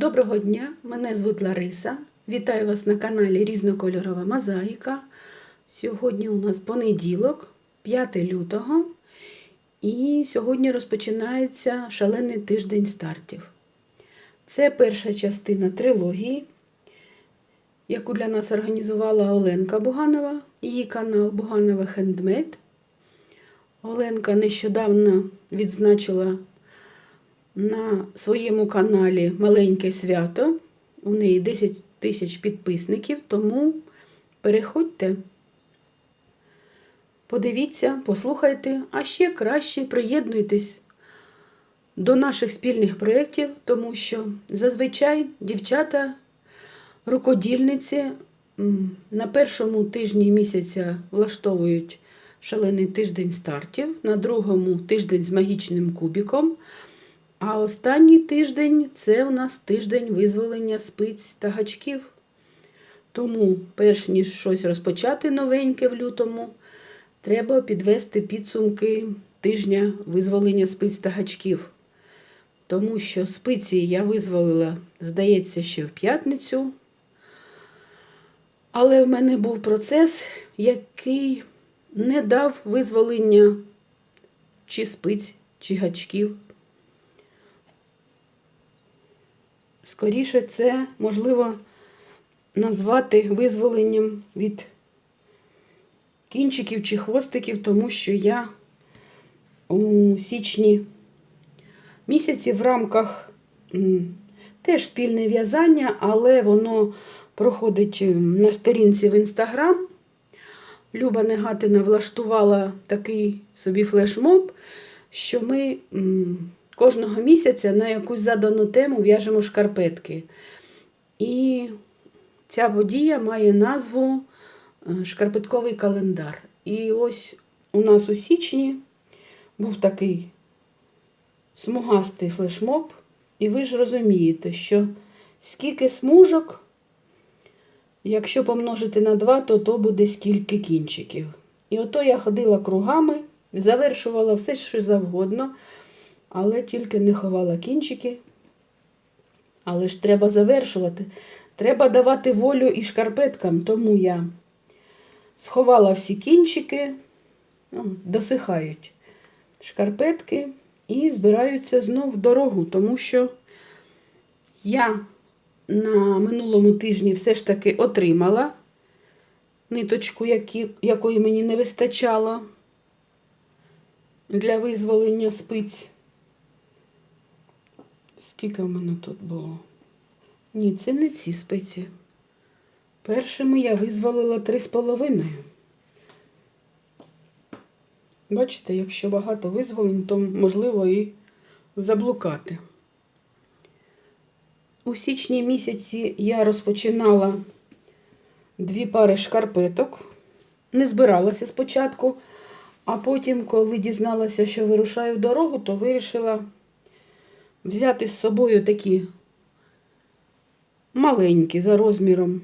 Доброго дня, мене звуть Лариса. Вітаю вас на каналі Різнокольорова Мозаїка. Сьогодні у нас понеділок, 5 лютого, і сьогодні розпочинається шалений тиждень стартів. Це перша частина трилогії, яку для нас організувала Оленка Буганова, її канал Буганова Хендмейд. Оленка нещодавно відзначила на своєму каналі Маленьке свято. У неї 10 тисяч підписників, тому переходьте, подивіться, послухайте, а ще краще приєднуйтесь до наших спільних проєктів, тому що зазвичай дівчата, рукодільниці на першому тижні місяця влаштовують шалений тиждень стартів, на другому тиждень з магічним кубіком. А останній тиждень це у нас тиждень визволення спиць та гачків. Тому, перш ніж щось розпочати новеньке в лютому, треба підвести підсумки тижня визволення спиць та гачків. Тому що спиці я визволила, здається, ще в п'ятницю. Але в мене був процес, який не дав визволення чи спиць, чи гачків. Скоріше це можливо назвати визволенням від кінчиків чи хвостиків, тому що я у січні місяці в рамках теж спільне в'язання, але воно проходить на сторінці в інстаграм. Люба Негатина влаштувала такий собі флешмоб, що ми кожного місяця на якусь задану тему в'яжемо шкарпетки. І ця подія має назву е, Шкарпетковий календар. І ось у нас у січні був такий смугастий флешмоб, і ви ж розумієте, що скільки смужок, якщо помножити на 2, то то буде скільки кінчиків. І ото я ходила кругами, завершувала все, що завгодно але тільки не ховала кінчики. Але ж треба завершувати. Треба давати волю і шкарпеткам, тому я сховала всі кінчики, ну, досихають шкарпетки і збираються знов в дорогу, тому що я на минулому тижні все ж таки отримала ниточку, якої мені не вистачало для визволення спиць. Скільки в мене тут було? Ні, це не ці спиці. Першими я визволила три з половиною. Бачите, якщо багато визволень, то можливо і заблукати. У січні місяці я розпочинала дві пари шкарпеток. Не збиралася спочатку, а потім, коли дізналася, що вирушаю в дорогу, то вирішила взяти з собою такі маленькі за розміром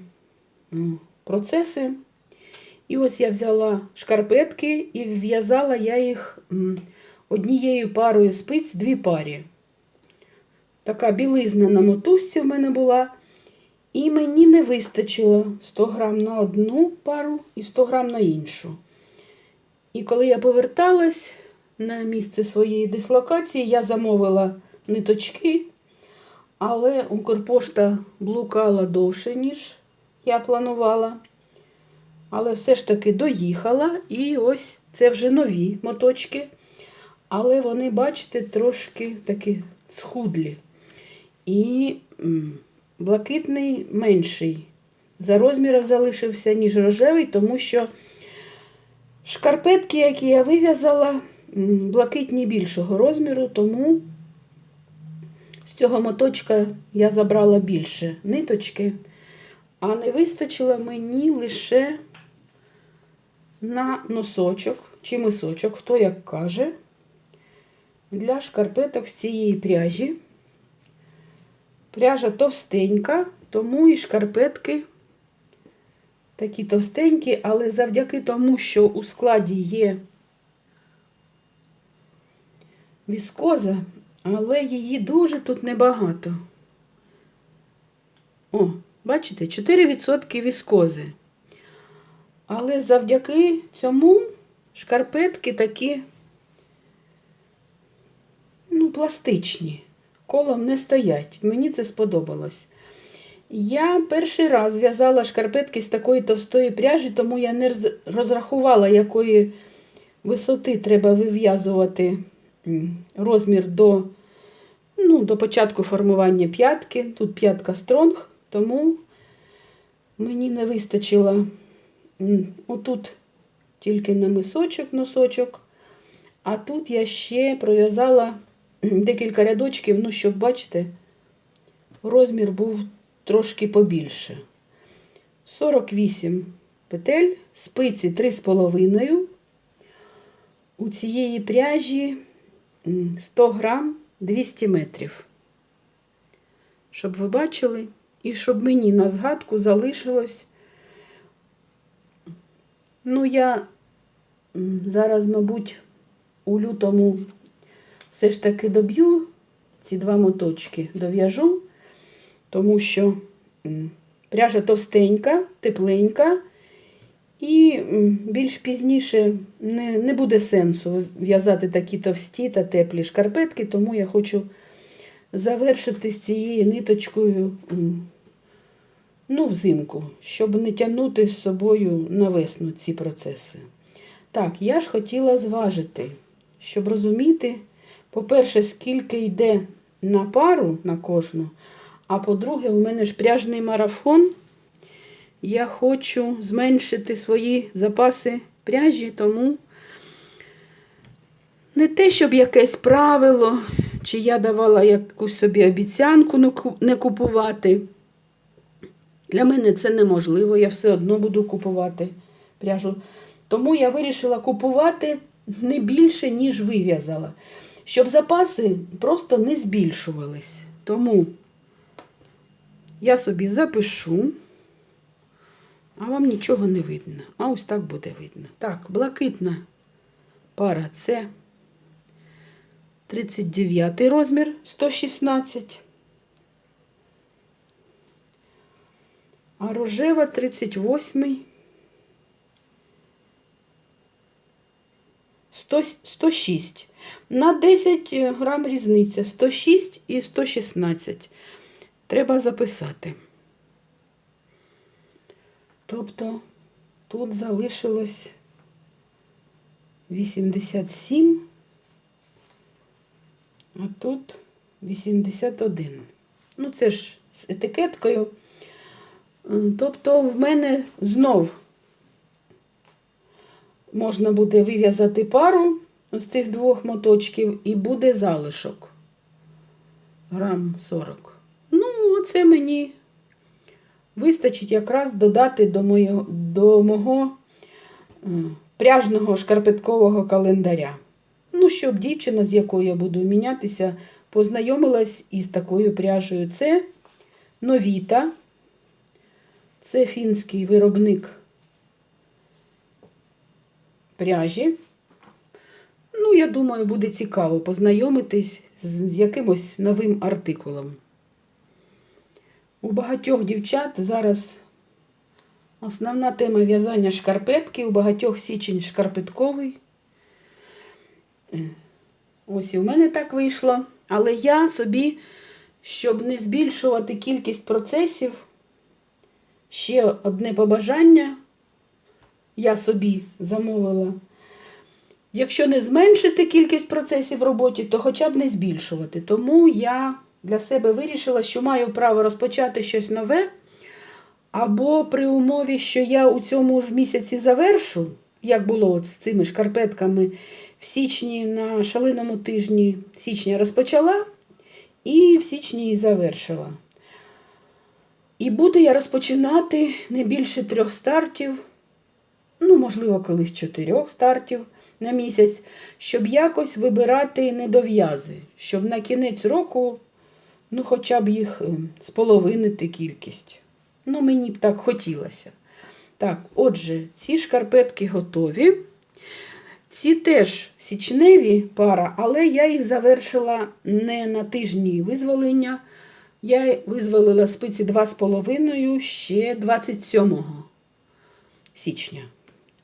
ну, процеси. І ось я взяла шкарпетки і в'язала я їх однією парою спиць дві парі. Така білизна на мотузці в мене була. І мені не вистачило 100 грам на одну пару і 100 грам на іншу. І коли я поверталась на місце своєї дислокації, я замовила ниточки, але Укрпошта блукала довше, ніж я планувала. Але все ж таки доїхала. І ось це вже нові моточки. Але вони, бачите, трошки такі схудлі. І блакитний менший. За розміром залишився, ніж рожевий, тому що шкарпетки, які я вив'язала, блакитні більшого розміру, тому цього моточка я забрала більше ниточки, а не вистачило мені лише на носочок чи мисочок, хто як каже, для шкарпеток з цієї пряжі. Пряжа товстенька, тому і шкарпетки такі товстенькі, але завдяки тому, що у складі є віскоза, але її дуже тут небагато. О, бачите, 4% віскози. Але завдяки цьому шкарпетки такі ну, пластичні, колом не стоять. Мені це сподобалось. Я перший раз в'язала шкарпетки з такої товстої пряжі, тому я не розрахувала, якої висоти треба вив'язувати розмір до, ну, до початку формування п'ятки. Тут п'ятка стронг, тому мені не вистачило отут тільки на мисочок, носочок. А тут я ще пров'язала декілька рядочків, ну, щоб бачите, розмір був трошки побільше. 48 петель, спиці 3,5. У цієї пряжі 100 грам 200 метрів. Щоб ви бачили, і щоб мені на згадку залишилось. Ну, я зараз, мабуть, у лютому все ж таки доб'ю ці два моточки, дов'яжу, тому що пряжа товстенька, тепленька, і більш пізніше не, не буде сенсу в'язати такі товсті та теплі шкарпетки, тому я хочу завершити з цією ниточкою ну, взимку, щоб не тягнути з собою на весну ці процеси. Так, я ж хотіла зважити, щоб розуміти, по-перше, скільки йде на пару на кожну, а по-друге, у мене ж пряжний марафон. Я хочу зменшити свої запаси пряжі, тому не те, щоб якесь правило, чи я давала якусь собі обіцянку не купувати. Для мене це неможливо, я все одно буду купувати пряжу. Тому я вирішила купувати не більше, ніж вив'язала, щоб запаси просто не збільшувались. Тому я собі запишу, а вам нічого не видно. А ось так буде видно. Так, блакитна пара це 39 розмір 116. А рожева 38. 106. На 10 грам різниця 106 і 116. Треба записати. Тобто тут залишилось 87, а тут 81. Ну, це ж з етикеткою. Е, Тобто в мене знов можна буде вив'язати пару з цих двох моточків і буде залишок. Грам 40. Ну, оце мені вистачить якраз додати до, моєго, до мого е, пряжного шкарпеткового календаря. Ну, щоб дівчина, з якою я буду мінятися, познайомилась із такою пряжею. Це новіта. Це фінський виробник пряжі. Ну, я думаю, буде цікаво познайомитись з якимось новим артикулом. У багатьох дівчат зараз основна тема в'язання шкарпетки, у багатьох січень шкарпетковий. Ось і в мене так вийшло. Але я собі, щоб не збільшувати кількість процесів, ще одне побажання я собі замовила. Якщо не зменшити кількість процесів в роботі, то хоча б не збільшувати. Тому я для себе вирішила, що маю право розпочати щось нове. Або при умові, що я у цьому ж місяці завершу, як було от з цими шкарпетками в січні на шаленому тижні січня розпочала і в січні і завершила. І буду я розпочинати не більше трьох стартів, ну, можливо, колись чотирьох стартів на місяць, щоб якось вибирати недов'язи, щоб на кінець року, ну, хоча б їх е, споловинити кількість. Ну, мені б так хотілося. Так, отже, ці шкарпетки готові. Ці теж січневі пара, але я їх завершила не на тижні визволення Я визволила спиці 2,5 ще 27 січня.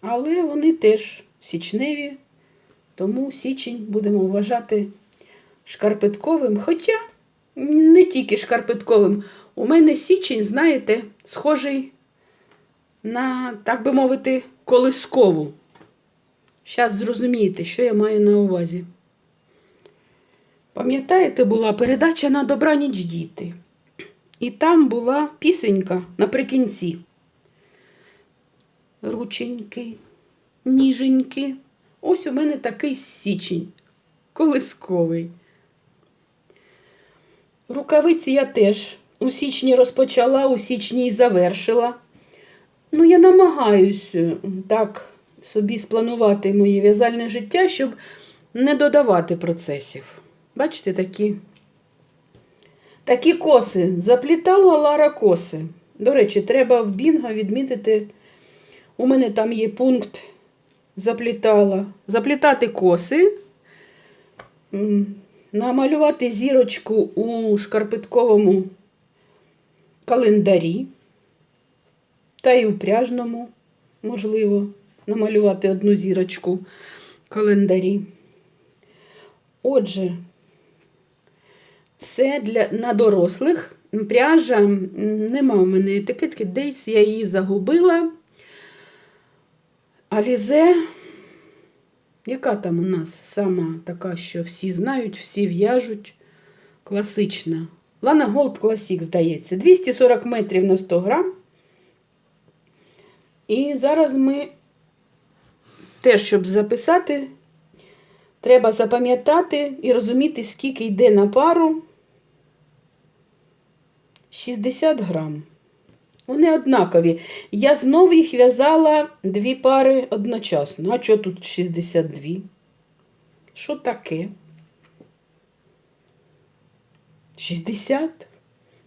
Але вони теж січневі, тому січень будемо вважати шкарпетковим. Хоча не тільки шкарпетковим. У мене січень, знаєте, схожий на, так би мовити, колискову. Зараз зрозумієте, що я маю на увазі. Пам'ятаєте, була передача на добраніч діти. І там була пісенька наприкінці. Рученьки, ніженьки. Ось у мене такий січень, колисковий. Рукавиці я теж у січні розпочала, у січні і завершила. Ну, я намагаюсь е, так собі спланувати моє в'язальне життя, щоб не додавати процесів. Бачите, такі, такі коси. Заплітала Лара коси. До речі, треба в Бінго відмітити. У мене там є пункт заплітала. Заплітати коси, намалювати зірочку у шкарпетковому календарі та й у пряжному, можливо, намалювати одну зірочку в календарі. Отже, це для на дорослих. Пряжа нема в мене етикетки, десь я її загубила. Алізе, яка там у нас сама така, що всі знають, всі в'яжуть. Класична. Лана Голд Classic, здається. 240 метрів на 100 грам. І зараз ми теж, щоб записати, треба запам'ятати і розуміти, скільки йде на пару. 60 грам. Вони однакові. Я знову їх в'язала дві пари одночасно. А що тут 62? Що таке? 60?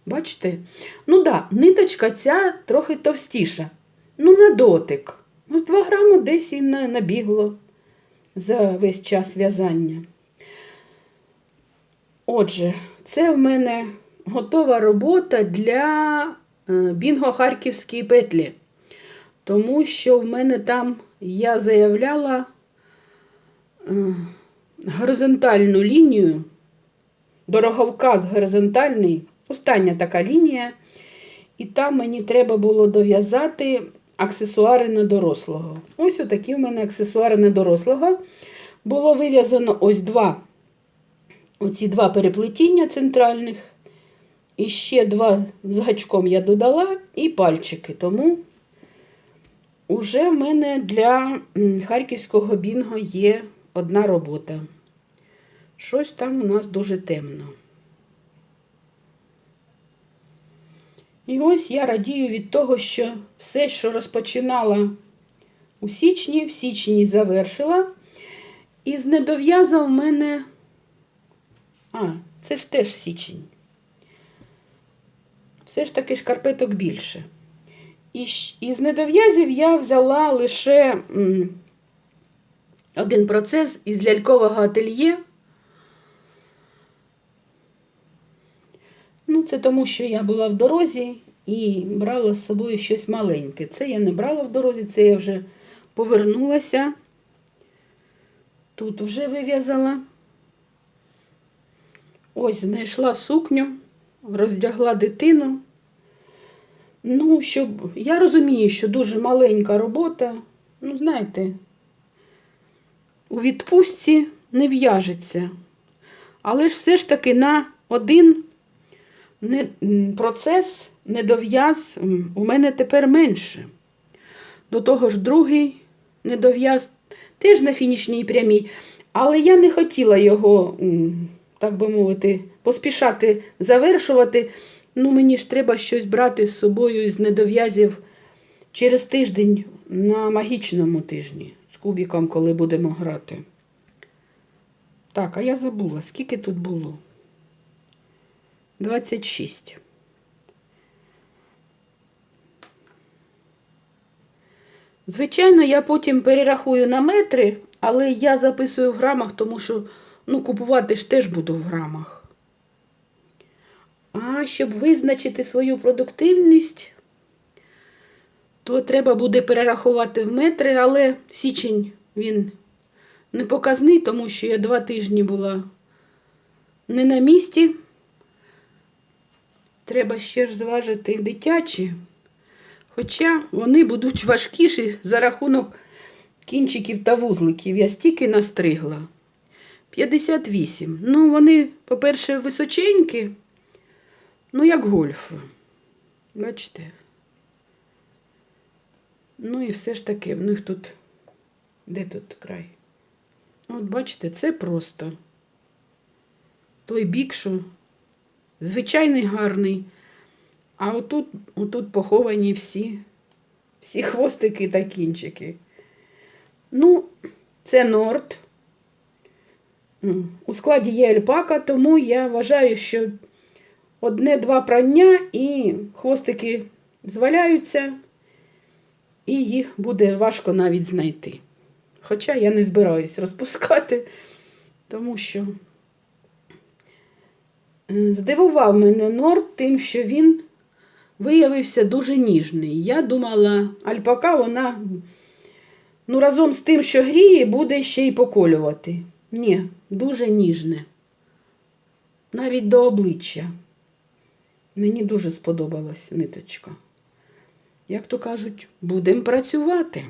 Бачите? Ну так, да, ниточка ця трохи товстіша. Ну, на дотик. Ну, 2 грами десь і набігло за весь час в'язання. Отже, це в мене готова робота для е, бінго-харківської петлі. Тому що в мене там я заявляла е, горизонтальну лінію, дороговказ горизонтальний, остання така лінія. І там мені треба було дов'язати аксесуари на дорослого. Ось отакі в мене аксесуари на дорослого. Було вив'язано ось два, оці два переплетіння центральних. І ще два з гачком я додала і пальчики. Тому вже в мене для харківського бінго є одна робота. Щось там у нас дуже темно. І ось я радію від того, що все, що розпочинала у січні, в січні завершила. І з недов'яза в мене. А, це ж теж січень. Все ж таки шкарпеток більше. І із недов'язів я взяла лише один процес із лялькового ательє. Ну, це тому, що я була в дорозі і брала з собою щось маленьке. Це я не брала в дорозі, це я вже повернулася. Тут вже вив'язала. Ось знайшла сукню, роздягла дитину. Ну, щоб я розумію, що дуже маленька робота. Ну, знаєте, у відпустці не в'яжеться. Але ж все ж таки на один процес недов'яз у мене тепер менше. До того ж, другий недов'яз теж на фінішній прямій. Але я не хотіла його, так би мовити, поспішати завершувати. Ну, мені ж треба щось брати з собою із недов'язів через тиждень на магічному тижні з кубіком, коли будемо грати. Так, а я забула, скільки тут було? 26. Звичайно, я потім перерахую на метри, але я записую в грамах, тому що ну, купувати ж теж буду в грамах. А щоб визначити свою продуктивність, то треба буде перерахувати в метри, але січень він не показний, тому що я два тижні була не на місці. Треба ще ж зважити дитячі, хоча вони будуть важкіші за рахунок кінчиків та вузликів. Я стільки настригла. 58. Ну, вони, по-перше, височенькі, ну, як гольф. Бачите? Ну і все ж таки, в них тут. Де тут край? От бачите, це просто той бік, що звичайний гарний. А отут, отут поховані всі, всі хвостики та кінчики. Ну, це норд. У складі є альпака, тому я вважаю, що одне-два прання і хвостики зваляються, і їх буде важко навіть знайти. Хоча я не збираюсь розпускати, тому що е, здивував мене Норд тим, що він виявився дуже ніжний. Я думала, альпака вона ну, разом з тим, що гріє, буде ще й поколювати. Ні, дуже ніжне. Навіть до обличчя. Мені дуже сподобалась ниточка. Як то кажуть, будемо працювати.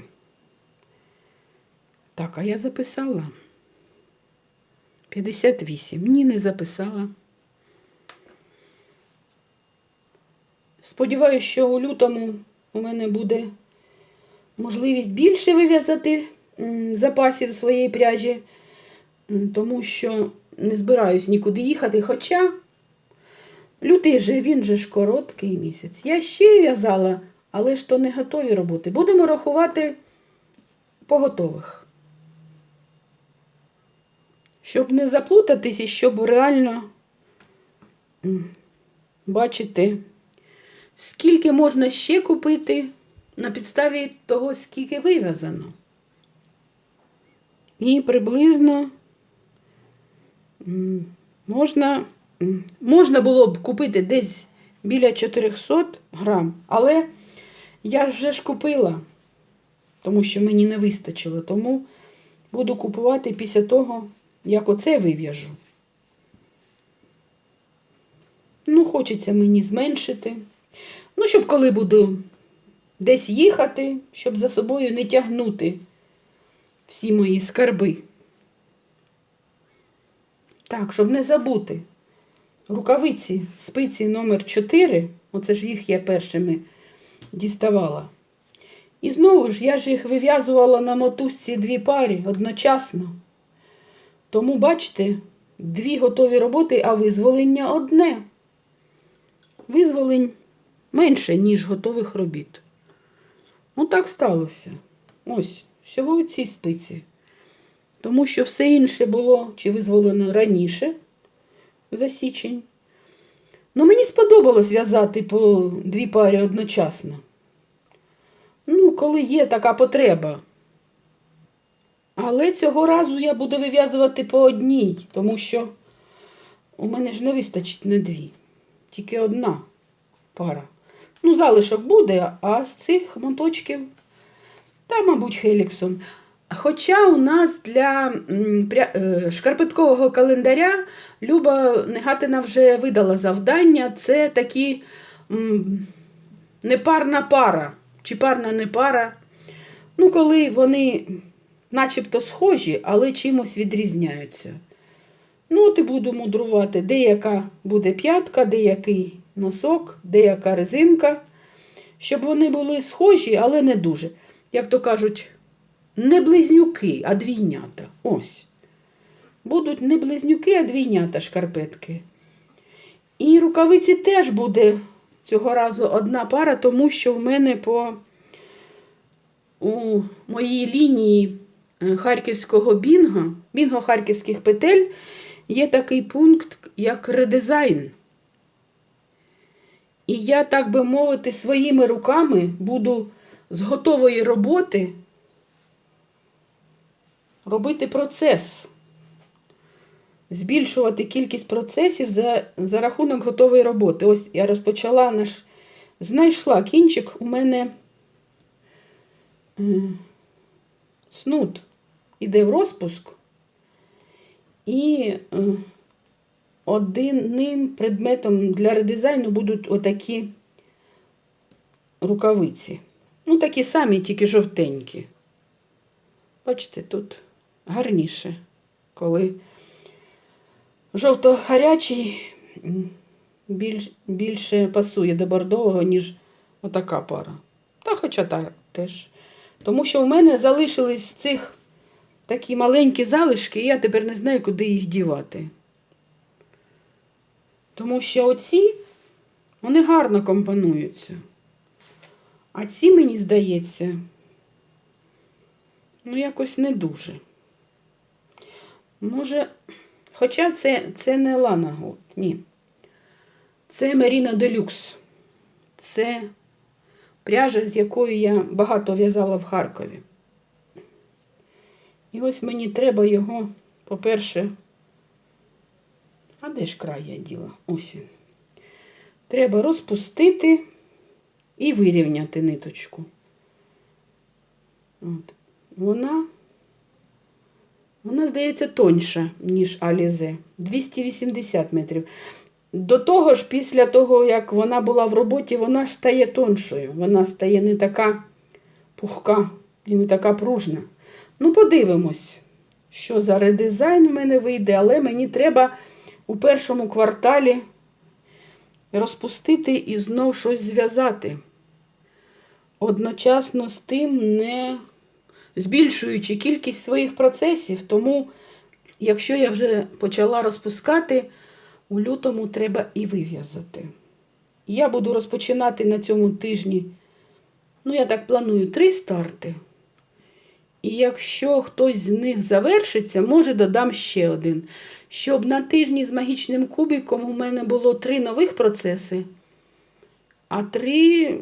Так, а я записала. 58. Ні, не записала. Сподіваюсь, що у лютому у мене буде можливість більше вив'язати запасів своєї пряжі, тому що не збираюсь нікуди їхати. Хоча лютий же він же ж короткий місяць. Я ще в'язала, але ж то не готові роботи. Будемо рахувати по готових. Щоб не заплутатись і щоб реально бачити, скільки можна ще купити на підставі того, скільки вив'язано. І приблизно можна, можна було б купити десь біля 400 грам, але я вже ж купила, тому що мені не вистачило. Тому буду купувати після того, як оце вив'яжу. Ну, хочеться мені зменшити. Ну, щоб коли буду десь їхати, щоб за собою не тягнути всі мої скарби. Так, щоб не забути. Рукавиці спиці номер 4, оце ж їх я першими діставала. І знову ж я ж їх вив'язувала на мотузці дві парі одночасно. Тому, бачите, дві готові роботи, а визволення одне. Визволень менше, ніж готових робіт. Ну, так сталося. Ось, всього ці спиці. Тому що все інше було чи визволено раніше за січень. Ну, мені сподобалось в'язати по дві парі одночасно. Ну, коли є така потреба. Але цього разу я буду вив'язувати по одній, тому що у мене ж не вистачить на дві. Тільки одна пара. Ну, залишок буде, а з цих моточків, та, мабуть, Хеліксон. Хоча у нас для е, шкарпеткового календаря Люба Негатина вже видала завдання. Це такі непарна пара, чи парна непара. Ну, коли вони начебто схожі, але чимось відрізняються. Ну, от і буду мудрувати, деяка буде п'ятка, деякий носок, деяка резинка, щоб вони були схожі, але не дуже. Як то кажуть, не близнюки, а двійнята. Ось. Будуть не близнюки, а двійнята шкарпетки. І рукавиці теж буде цього разу одна пара, тому що в мене по у моїй лінії е, харківського бінго, бінго харківських петель, є такий пункт, як редизайн. І я, так би мовити, своїми руками буду з готової роботи робити процес. збільшувати кількість процесів за, за рахунок готової роботи. Ось я розпочала наш. Знайшла кінчик у мене е, снуд іде в розпуск. І е, одним предметом для редизайну будуть отакі рукавиці. Ну, такі самі, тільки жовтенькі. Бачите, тут гарніше, коли жовто-гарячий більш, більше пасує до бордового, ніж отака пара. Та хоча так теж. Тому що в мене залишились цих такі маленькі залишки, і я тепер не знаю, куди їх дівати. Тому що оці, вони гарно компонуються. А ці, мені здається, ну якось не дуже. Може, хоча це, це не Лана Голд, ні. Це Merino Deluxe. Це пряжа, з якою я багато в'язала в Харкові. І ось мені треба його, по-перше, а де ж край я діла? Ось він. Треба розпустити і вирівняти ниточку. От. Вона, вона, здається, тоньша, ніж Алізе. 280 метрів. До того ж, після того, як вона була в роботі, вона стає тоншою. Вона стає не така пухка і не така пружна. Ну, подивимось, що за редизайн в мене вийде, але мені треба у першому кварталі розпустити і знов щось зв'язати. Одночасно з тим, не збільшуючи кількість своїх процесів. Тому, якщо я вже почала розпускати, у лютому треба і вив'язати. Я буду розпочинати на цьому тижні, ну, я так планую, три старти. І якщо хтось з них завершиться, може додам ще один. Щоб на тижні з магічним кубиком у мене було три нових процеси, а три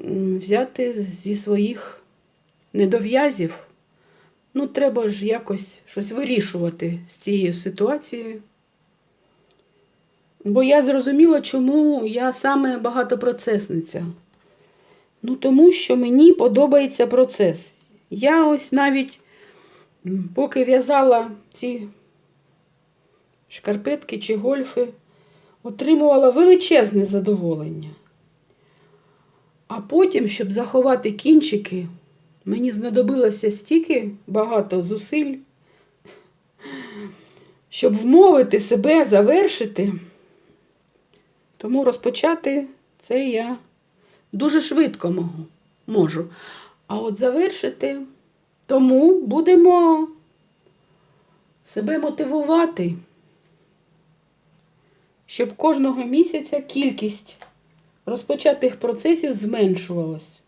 взяти зі своїх недов'язів. Ну, треба ж якось щось вирішувати з цією ситуацією. Бо я зрозуміла, чому я саме багатопроцесниця. Ну, тому що мені подобається процес. Я ось навіть, поки в'язала ці шкарпетки чи гольфи, отримувала величезне задоволення. А потім, щоб заховати кінчики, мені знадобилося стільки багато зусиль, щоб вмовити себе завершити. Тому розпочати це я дуже швидко можу. А от завершити, тому будемо себе мотивувати, щоб кожного місяця кількість розпочатих процесів зменшувалась.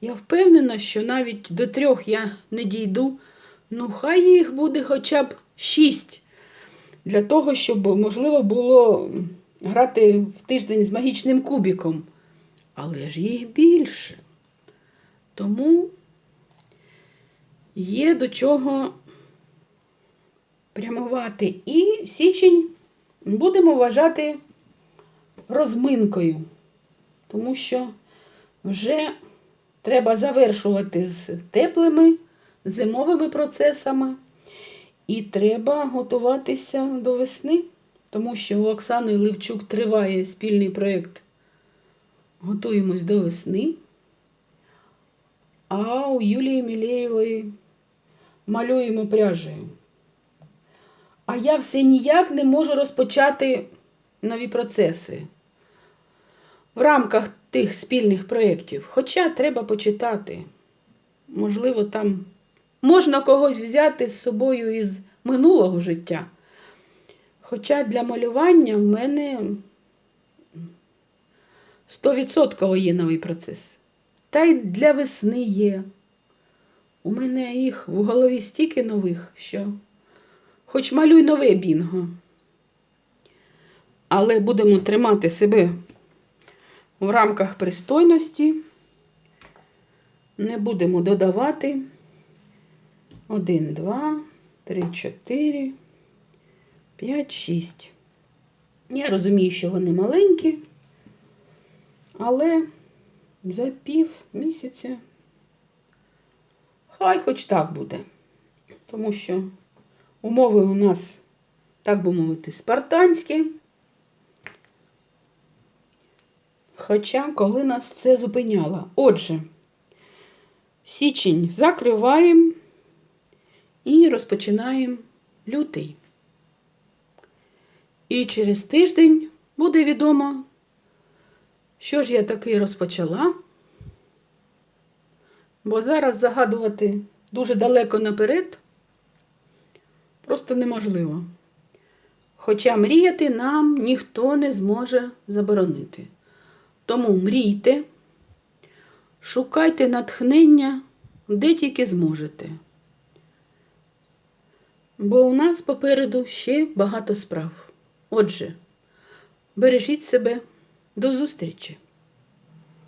Я впевнена, що навіть до трьох я не дійду. Ну, хай їх буде хоча б шість. Для того, щоб можливо було грати в тиждень з магічним кубіком. Але ж їх більше. Тому є до чого прямувати. І січень будемо вважати розминкою, тому що вже треба завершувати з теплими зимовими процесами. І треба готуватися до весни, тому що у Оксани Левчук триває спільний проєкт Готуємось до весни. А у Юлії Мілєєвої малюємо пряжею. А я все ніяк не можу розпочати нові процеси в рамках тих спільних проєктів. Хоча треба почитати. Можливо, там можна когось взяти з собою із минулого життя. Хоча для малювання в мене 100% є новий процес. Та й для весни є. У мене їх в голові стільки нових, що хоч малюй нове бінго. Але будемо тримати себе в рамках пристойності. Не будемо додавати. Один, два, три, чотири, 5-6. Я розумію, що вони маленькі, але за пів місяця хай хоч так буде. Тому що умови у нас, так би мовити, спартанські. Хоча коли нас це зупиняло. Отже, січень закриваємо і розпочинаємо лютий. І через тиждень буде відомо, що ж я таки розпочала. Бо зараз загадувати дуже далеко наперед просто неможливо. Хоча мріяти нам ніхто не зможе заборонити. Тому мрійте, шукайте натхнення, де тільки зможете. Бо у нас попереду ще багато справ. Отже, бережіть себе. До зустрічі!